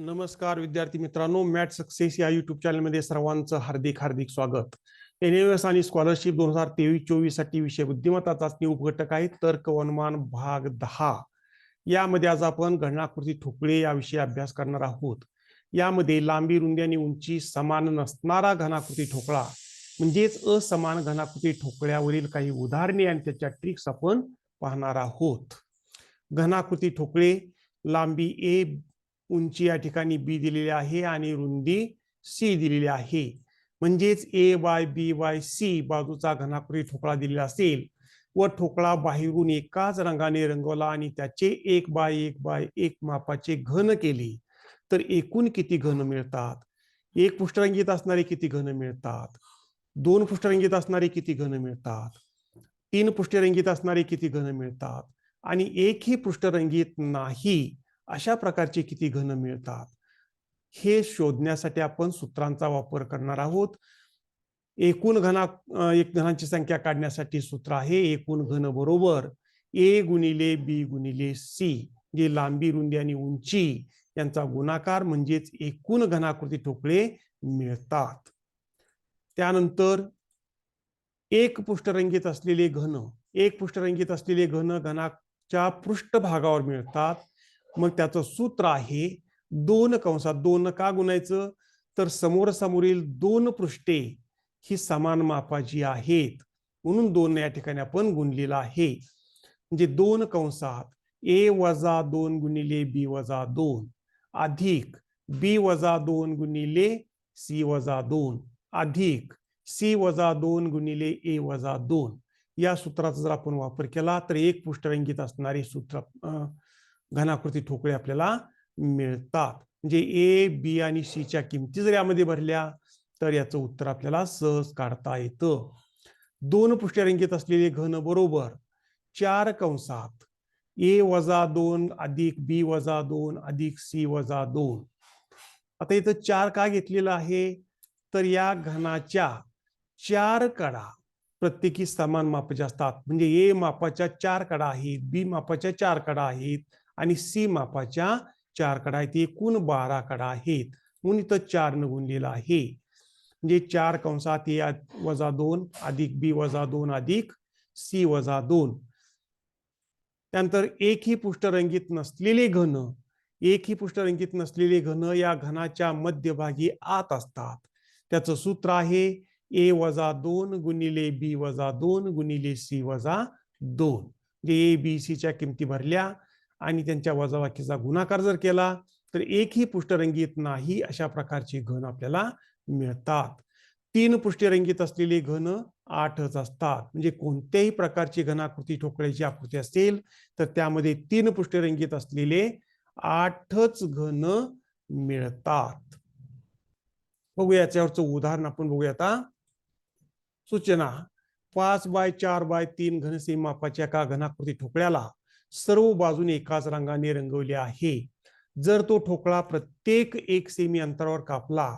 नमस्कार विद्यार्थी मित्रांनो मॅट सक्सेस या युट्यूब चॅनलमध्ये सर्वांचं हार्दिक हार्दिक स्वागत. एन एस आणि स्कॉलरशिप दोन हजार तेवीस चोवीससाठी विषय बुद्धिमत्ता चाचणी उपघटक आहे तर्क वनमान भाग दहा. यामध्ये आज आपण गणनाकृती ठोकळे याविषयी अभ्यास करणार आहोत. यामध्ये लांबी रुंदी आणि उंची समान नसणारा घनाकृती ठोकळा म्हणजेच असमान घनाकृती ठोकळ्यावरील काही उदाहरणे आणि त्याच्या ट्रिक्स आपण पाहणार आहोत. घनाकृती ठोकळे लांबी ए उंची या ठिकाणी बी दिलेली आहे आणि रुंदी सी दिलेली आहे. म्हणजेच A by B by C बाजूचा घनाकृती ठोकळा दिलेला असेल व ठोकळा बाहेरून एकाच रंगाने रंगवला आणि त्याचे एक बाय एक बाय एक मापाचे घन केले तर एकूण किती घन मिळतात? एक पृष्ठरंगीत असणारे किती घन मिळतात? दोन पृष्ठरंगीत असणारे किती घन मिळतात? तीन पृष्ठरंगीत असणारे किती घन मिळतात? आणि एकही पृष्ठरंगीत नाही अशा प्रकारचे किती घन मिळतात? हे शोधण्यासाठी आपण सूत्रांचा वापर करणार आहोत. एकूण घना एक घनांची संख्या काढण्यासाठी सूत्र आहे एकूण घन बरोबर ए गुणिले बी गुणिले सी जे लांबी रुंदी आणि उंची यांचा गुणाकार म्हणजेच एकूण घनाकृती ठोकळे मिळतात. त्यानंतर एक पृष्ठरंगीत असलेले घन एक पृष्ठरंगीत असलेले घन घनाच्या पृष्ठभागावर मिळतात. मग त्याचं सूत्र आहे दोन कंसात दोन का गुणायचं? तर समोरसमोरील दोन पृष्ठे ही समान मापाची आहेत. म्हणून दोन या ठिकाणी आपण गुणलेलं आहे. म्हणजे दोन कंसात ए वजा दोन गुणिले बी वजा दोन. अधिक बी वजा दोन गुणिले सी वजा दोन. अधिक सी वजा दोन गुणिले ए वजा दोन. या सूत्राचा जर आपण वापर केला तर एक पृष्ठरंगीत असणारे सूत्र घनाकृती ठोकळे आपल्याला मिळतात. म्हणजे ए बी आणि सी च्या किमती जर यामध्ये भरल्या तर याचं उत्तर आपल्याला सहज काढता येतं. दोन पृष्ठरंगीत असलेले घन बरोबर चार कंसात ए वजा दोन अधिक बी वजा दोन अधिक सी वजा दोन. आता इथं चार का घेतलेलं आहे? तर या घनाच्या चार कडा प्रत्येकी समान मापाच्या असतात म्हणजे ए मापाच्या चार कडा आहेत बी मापाच्या चार कडा आहेत आणि सी मापाच्या चार कडा आहेत. एकूण बारा कडा आहेत. म्हणून इथं चार न गुणलेलं आहे. म्हणजे चार कंसात ए वजा दोन अधिक बी वजा दोन अधिक सी वजा दोन. त्यानंतर एक ही पृष्ठरंगीत नसलेले घन एक ही पृष्ठरंगीत नसलेले घन या घनाच्या मध्यभागी आत असतात. त्याचं सूत्र आहे ए वजा दोन गुणिले बी वजा दोन गुणिले सी वजा दोन. म्हणजे ए बी सीच्या किमती भरल्या. आणि त्यांच्या वजाबाकीचा गुणाकार जर केला तर एकही पृष्ठरंगीत नाही अशा प्रकारचे घन आपल्याला मिळतात. तीन पृष्ठरंगीत असलेले घन आठच असतात. म्हणजे कोणत्याही प्रकारची घनाकृती ठोकळ्याची आकृती असेल तर त्यामध्ये तीन पृष्ठरंगीत असलेले आठच घन मिळतात. बघूया याच्यावरचं उदाहरण आपण बघूया आता. सूचना पाच बाय चार बाय तीन घनसीमापाच्या एका घनाकृती ठोकळ्याला सर्व बाजूने एकाच रंगाने रंगवले आहे. जर तो ठोकळा प्रत्येक एक सेमी अंतरावर कापला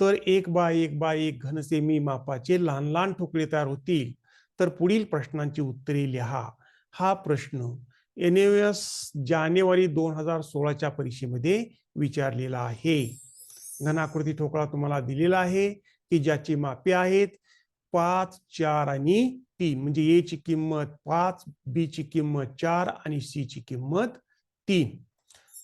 तर एक बाय एक बाय एक घनसेमी मापाचे लहान लहान ठोकळे तयार होतील. तर पुढील प्रश्नांची उत्तरे लिहा. हा प्रश्न एन एस जानेवारी दोन हजार सोळाच्या परीक्षेमध्ये विचारलेला आहे. घनाकृती ठोकळा तुम्हाला दिलेला आहे की ज्याची मापे आहेत? पाच चार आणि तीन. म्हणजे ए ची किंमत पाच बी ची किंमत चार आणि सी ची किंमत तीन.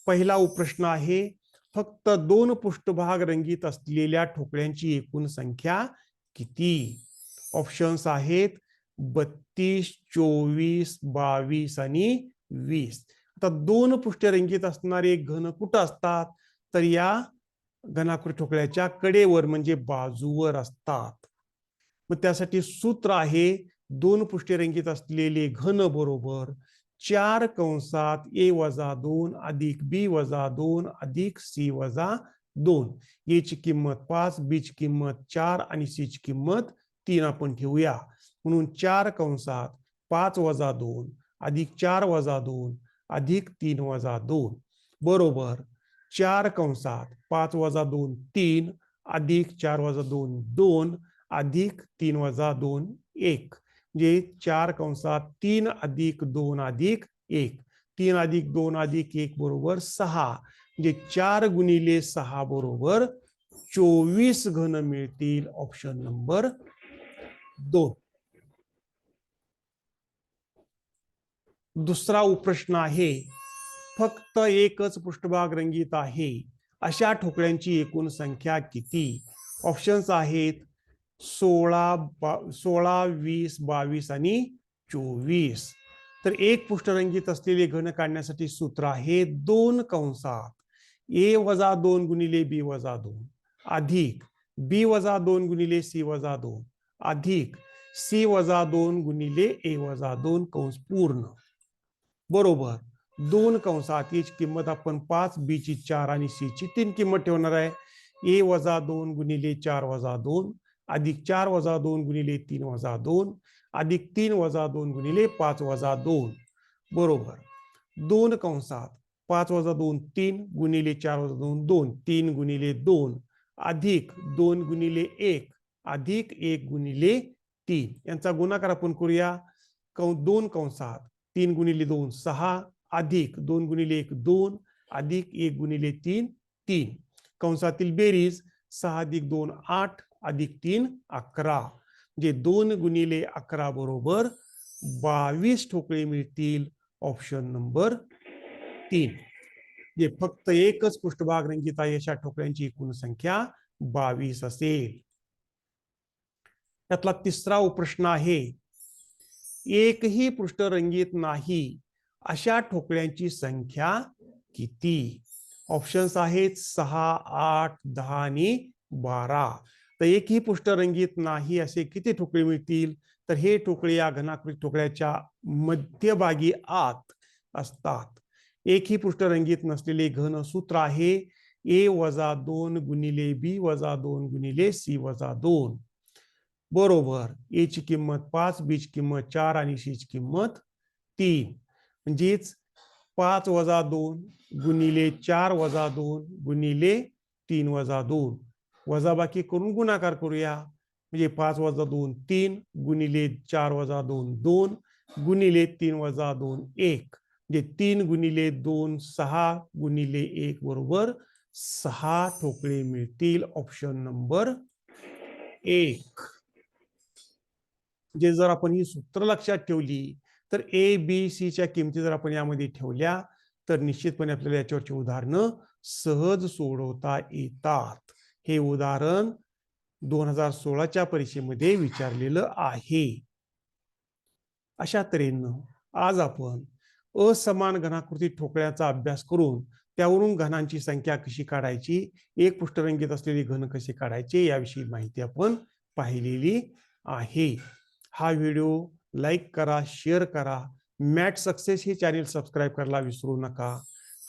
पहिला उपप्रश्न आहे फक्त दोन पृष्ठभाग रंगीत असलेल्या ठोकळ्यांची एकूण संख्या किती? ऑप्शन्स आहेत बत्तीस चोवीस बावीस आणि वीस. आता दोन पृष्ठ रंगीत असणारे घन कुठं असतात? तर या घनाकृती ठोकळ्याच्या कडेवर म्हणजे बाजूवर असतात. मग त्यासाठी सूत्र आहे दोन पृष्ठे रंगीत असलेले घन बरोबर चार कंसात ए वजा दोन अधिक बी वजा दोन अधिक सी वजा दोन. एची किंमत पाच बीची किंमत चार आणि सी ची किंमत तीन आपण ठेवूया. म्हणून चार कंसात पाच वजा दोन अधिक चार वजा दोन अधिक तीन वजा दोन. बरोबर चार कंसात पाच वजा दोन तीन अधिक चार वजा दोन दोन अधिक तीन वजा दोन एक. म्हणजे चार कंसात तीन अधिक दोन अधिक एक. तीन अधिक दोन अधिक एक बरोबर सहा. म्हणजे चार गुणिले सहा बरोबर चोवीस घन मिळतील ऑप्शन नंबर दोन. दुसरा उपप्रश्न आहे फक्त एकच पृष्ठभाग रंगीत आहे. अशा ठोकळ्यांची एकूण संख्या किती? ऑप्शन्स आहेत सोळा बा सोळा वीस बावीस आणि चोवीस. तर एक पृष्ठरंगीत असलेले घन काढण्यासाठी सूत्र आहे दोन कंसात. ए वजा दोन गुणिले बी वजा दोन. अधिक बी वजा दोन गुणिले सी वजा दोन. अधिक सी वजा दोन गुणिले ए वजा दोन कंस पूर्ण. बरोबर. दोन कंसात याची किंमत आपण पाच बी ची चार आणि सी ची तीन किंमत ठेवणार आहे. ए वजा दोन गुणिले चार वजा दोन. अधिक चार वजा दोन गुणिले तीन वजा दोन अधिक तीन वजा दोन गुणिले पाच वजा दोन. बरोबर. दोन कंसात पाच वजा दोन तीन गुणिले चार वजा दोन दोन तीन गुणिले दोन. अधिक दोन गुणिले एक अधिक एक गुणिले तीन. यांचा गुणाकार आपण करूया. कौ दोन कंसात तीन गुणिले दोन सहा. अधिक दोन गुणिले एक दोन. अधिक एक गुणिले तीन तीन. कंसातील बेरीज सहा अधिक दोन आठ. अधिक तीन अकरा. म्हणजे दोन गुणिले अकरा बरोबर बावीस ठोकळे मिळतील. ऑप्शन नंबर तीन. जे फक्त एकच पृष्ठभाग रंगीत आहे अशा ठोकळ्यांची एकूण संख्या बावीस असेल. त्यातला तिसरा उपप्रश्न आहे एकही पृष्ठ रंगीत नाही अशा ठोकळ्यांची संख्या किती? ऑप्शन्स आहेत सहा आठ दहा आणि बारा. तर एकही पृष्ठ रंगीत नाही असे किती ठोकळे मिळतील? तर हे ठोकळे या घनाकृती ठोकळ्याच्या मध्यभागी आत असतात. एकही पृष्ठरंगीत नसलेले घन सूत्र आहे. ए वजा दोन गुणिले बी वजा दोन गुणिले सी वजा दोन. बरोबर. ए ची किंमत पाच बी ची किंमत चार आणि सी ची किंमत तीन. म्हणजेच पाच वजा दोन गुणिले चार वजा दोन गुणिले तीन वजा दोन. वजाबाकी करून गुणाकार करूया. म्हणजे पाच वजा दोन तीन. गुणिले चार वजा दोन दोन. गुणिले तीन वजा दोन एक. म्हणजे तीन गुणिले दोन सहा. गुणिले एक बरोबर सहा ठोकळे मिळतील. ऑप्शन नंबर एक. जे जर आपण ही सूत्र लक्षात ठेवली तर ए बी सी च्या किमती जर आपण यामध्ये ठेवल्या तर निश्चितपणे आपल्याला याच्यावरची उदाहरणं सहज सोडवता येतात. हे उदाहरण दोन हजार सोळाच्या परीक्षेमध्ये विचारलेलं आहे. अशा तऱ्हेनं आज आपण असमान घनाकृती ठोकळ्याचा अभ्यास करून त्यावरून घनांची संख्या कशी काढायची एक पृष्ठरंगीत असलेली घन कसे काढायचे याविषयी माहिती आपण पाहिलेली आहे. हा व्हिडिओ लाईक करा शेअर करा मॅट सक्सेस हे चॅनेल सबस्क्राईब करायला विसरू नका.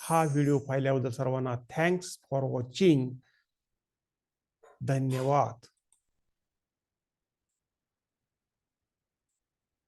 हा व्हिडिओ पाहिल्याबद्दल सर्वांना थँक्स फॉर वॉचिंग. بني وعد